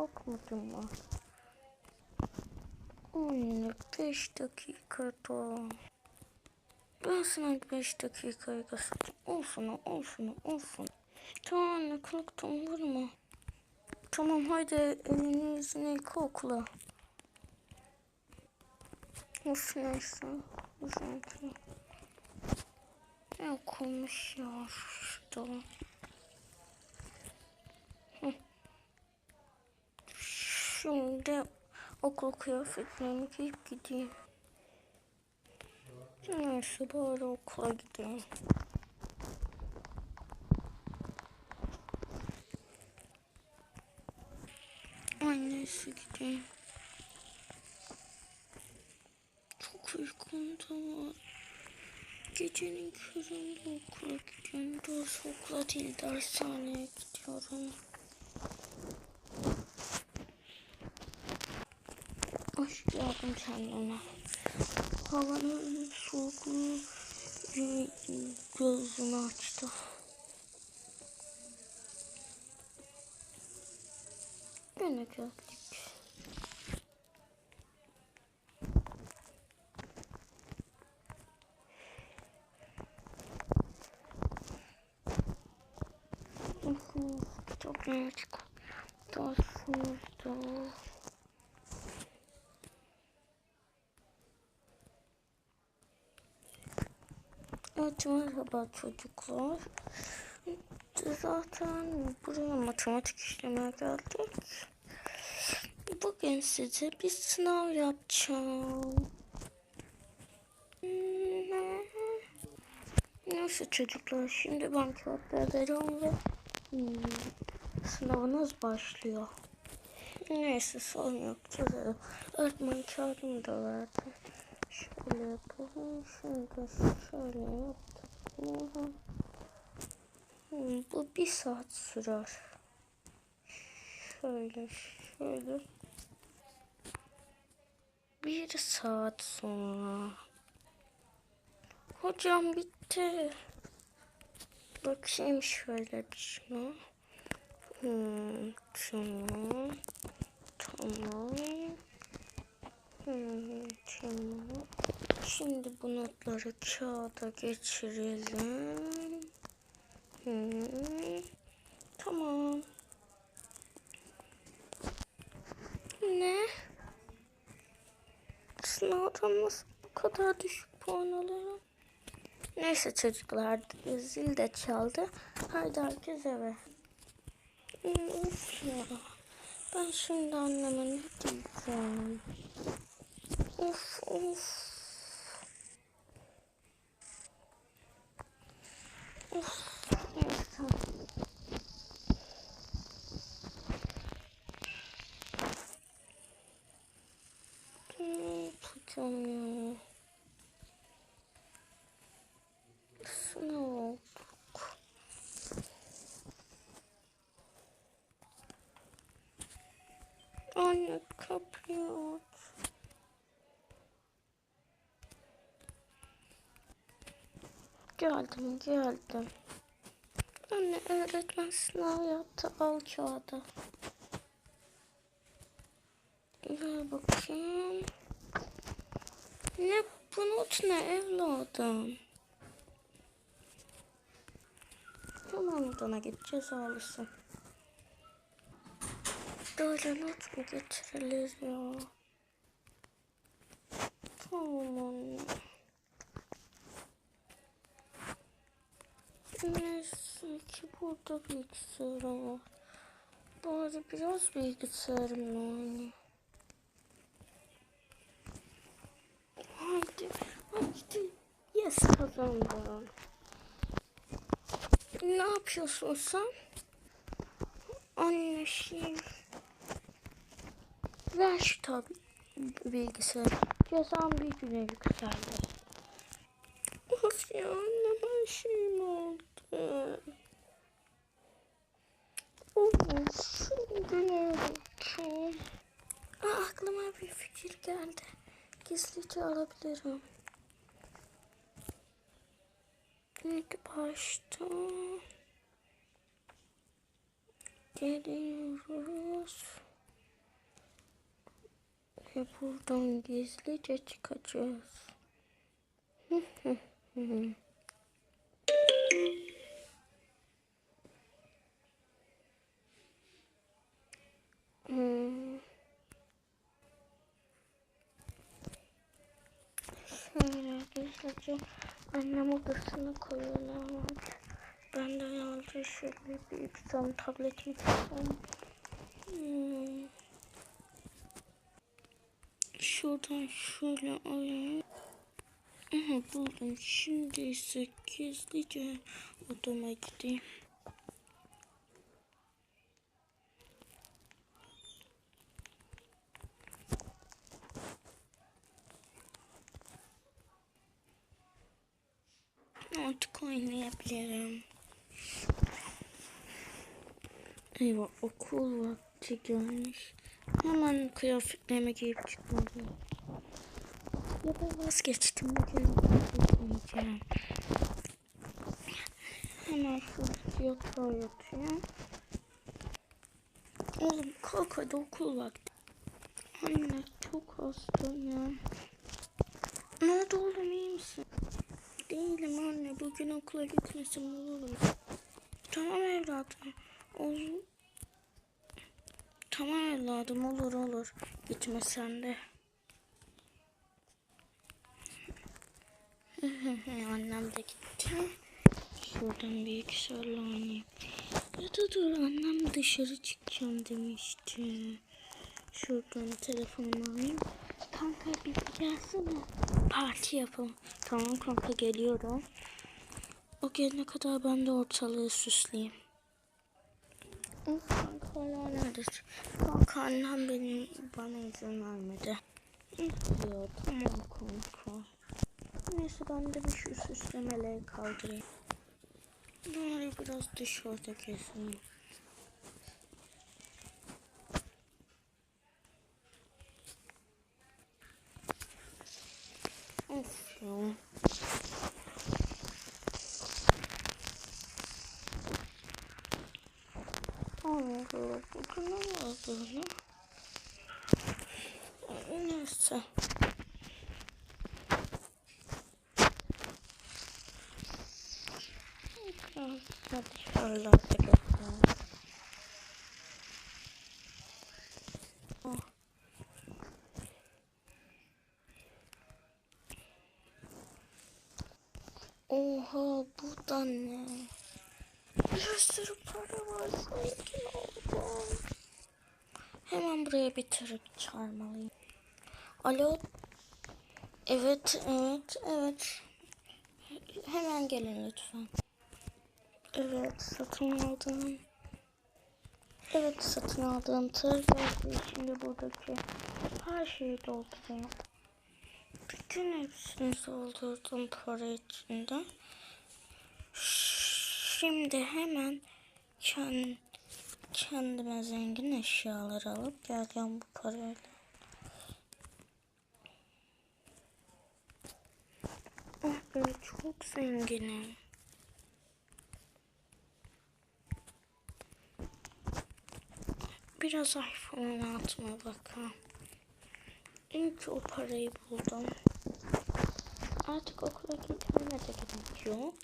kalkmadın mı? Anne 5 dakikada. Ben sana 5 dakikayı gösterdim. Olsun olsun olsun. Tamam anne kalktım vurma. Tamam haydi elini yüzünü yıka okula. Of neyse. Uzantı. Ne koymuş ya şurada. Şimdi okul kıyafetlerimi giyip gideyim. Neyse bari okula gideyim. Annesi gideyim. Çok uykum da var. Gecenin köründe okula gidiyorum. Doğrusu okula değil dershaneye gidiyorum. Geldin kendine. Havanın soğukluğu gözümü açtı. Gene. Uf, çok açık. Daha soğuktu. Evet merhaba çocuklar. Zaten buraya matematik işlemeye geldik. Bugün size bir sınav yapacağım. Neyse çocuklar şimdi ben kağıtları veriyorum ve hmm, sınavınız başlıyor. Neyse sorun yok. Öğretmen kağıdımı da verdi. Şöyle yapalım. Şunu da şöyle. Hmm, bu bir saat sürer. Şöyle şöyle. Bir saat sonra. Hocam bitti. Bakayım şöyle bir şuna. Hmm, tamam. Tamam. Şimdi bu notları kağıda geçirelim. Tamam. Ne? Sınavdan nasıl bu kadar düşük puan alırım? Neyse çocuklar zil de çaldı. Haydi herkes eve. Of ya. Ben şimdi anneme ne diyeceğim? Of of. Of. Neyse. Ne yapacağım ya? Sınav olduk. Anne kapıyı aç. Geldim geldim. Anne öğretmen sınav yaptı al kağıdı. Ver bakayım. Ne bu not ne evladım? Hemen odana git cezalısın. Böyle not mu getirilir ya? Tamam anne. Neyse burada bilgisayarım var. Bari biraz bilgisayarımla oynayayım. Haydi, haydi. Yes kazandım. Ne yapıyorsun sen? Şey... Ver şu tabi bilgisayarı. Cezam bir güne yükseldi. Of ya gizlice alabilirim. İlk başta geliyoruz ve buradan gizlice çıkacağız. gizlice annem odasına koyuyorlar. Ben de yalnızca şöyle büyük cam tabletimi tutuyorum. Hmm. Şuradan şöyle alayım. Aha buldum. Şimdi ise gizlice odama gideyim. Artık oynayabilirim. Eyvah okul vakti gelmiş. Hemen kıyafetlerimi giyip çıkmalıyım. Ya da vazgeçtim bugün. Hemen şu yatağa yatayım. Oğlum kalk hadi okul vakti. Anne çok hastayım. Ne oldu oğlum iyi misin? Değilim anne bugün okula gitmesem olur mu? Tamam evladım. Olur. Tamam evladım olur olur. Gitme sen de. Annem de gitti. Şuradan bir iki soru oynayayım. Ya da dur annem dışarı çıkacağım demişti. Şuradan telefonumu alayım. Kanka bir gelsene. Parti yapalım. Tamam kanka geliyorum. O gelene kadar ben de ortalığı süsleyeyim. Kanka neredesin? Kanka annem benim bana izin vermedi. Ya tamam kanka. Neyse ben de bir şu süslemeleri kaldırayım. Bari biraz dışarıda gezeyim. Of ya. Ne var böyle? Neyse. Dışarılarda gezeyim. Oh. Oha bu da ne? Bir sürü para var oldum. Hemen buraya bitirip çağırmalıyım. Alo. Evet, evet, evet. Hemen gelin lütfen. Evet, satın aldım. Evet, satın aldığım tır. Şimdi buradaki her şeyi doldurayım. Bütün hepsini doldurdum para içinde. Şimdi hemen kend, kendime zengin eşyalar alıp geleceğim bu parayla. Oh be çok zenginim. Biraz iPhone hayatıma bakalım. Ki o parayı buldum. Artık okula gitmeme de gerek yok.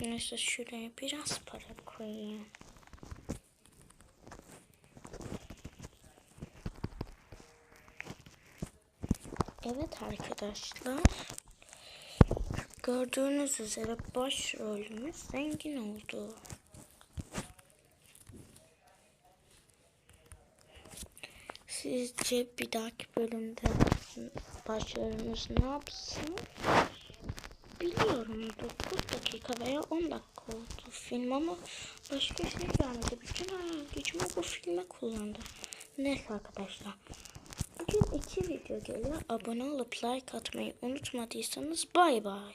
Neyse şuraya biraz para koyayım. Evet arkadaşlar. Gördüğünüz üzere başrolümüz zengin oldu. Sizce bir dahaki bölümde başrolümüz ne yapsın? Biliyorum 9 dakika veya 10 dakika oldu film ama başka şey gelmedi. Bütün gücümü bu filme kullandı. Neyse arkadaşlar. Bugün iki video geliyor. Abone olup like atmayı unutmadıysanız bay bay.